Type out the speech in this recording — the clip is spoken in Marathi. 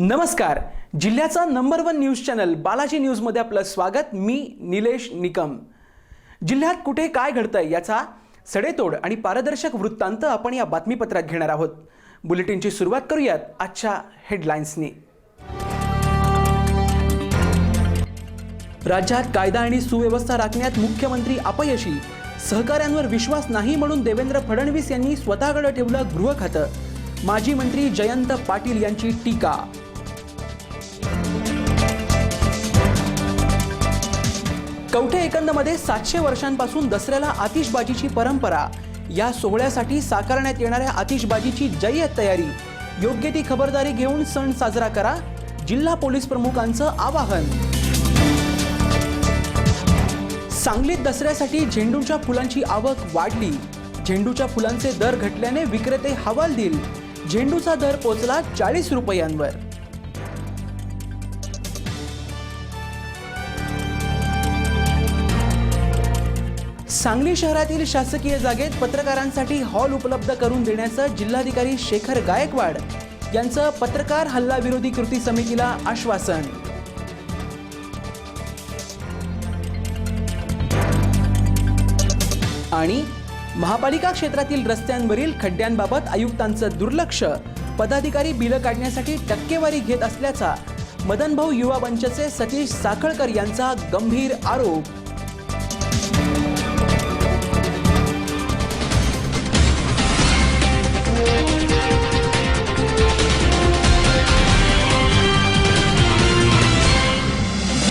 नमस्कार. जिल्ह्याचा number one news channel Balaji न्यूजमध्ये आपलं स्वागत. मी निलेश निकम. जिल्ह्यात कुठे काय घडतंय याचा सडेतोड आणि पारदर्शक वृत्तांत आपण या बातमीपत्रात घेणार आहोत. बुलेटिनची सुरुवात करूयात आजच्या हेडलाईन्सनी राज्यात कायदा आणि सुव्यवस्था राखण्यात मुख्यमंत्री अपयशी. सहकाऱ्यांवर विश्वास नाही म्हणून देवेंद्र फडणवीस यांनी स्वतःकडे ठेवलं गृह खातं माजी मंत्री जयंत पाटील यांची टीका. कवठे एकंदमध्ये सातशे वर्षांपासून दसऱ्याला आतिषबाजीची परंपरा. या सोहळ्यासाठी साकारण्यात येणाऱ्या आतिषबाजीची जय्यत तयारी. योग्य ती खबरदारी घेऊन सण साजरा करा. जिल्हा पोलीस प्रमुखांचं आवाहन. सांगलीत दसऱ्यासाठी झेंडूच्या फुलांची आवक वाढली. झेंडूच्या फुलांचे दर घटल्याने विक्रेते हवालदिल. झेंडूचा दर पोचला चाळीस रुपयांवर. सांगली शहरातील शासकीय जागेत पत्रकारांसाठी हॉल उपलब्ध करून देण्याचं जिल्हाधिकारी शेखर गायकवाड यांचं पत्रकार हल्ला विरोधी कृती समितीला आश्वासन. आणि महापालिका क्षेत्रातील रस्त्यांवरील खड्ड्यांबाबत आयुक्तांचं दुर्लक्ष. पदाधिकारी बिलं काढण्यासाठी टक्केवारी घेत असल्याचा मदनभाऊ युवा मंचचे सतीश साखळकर यांचा गंभीर आरोप.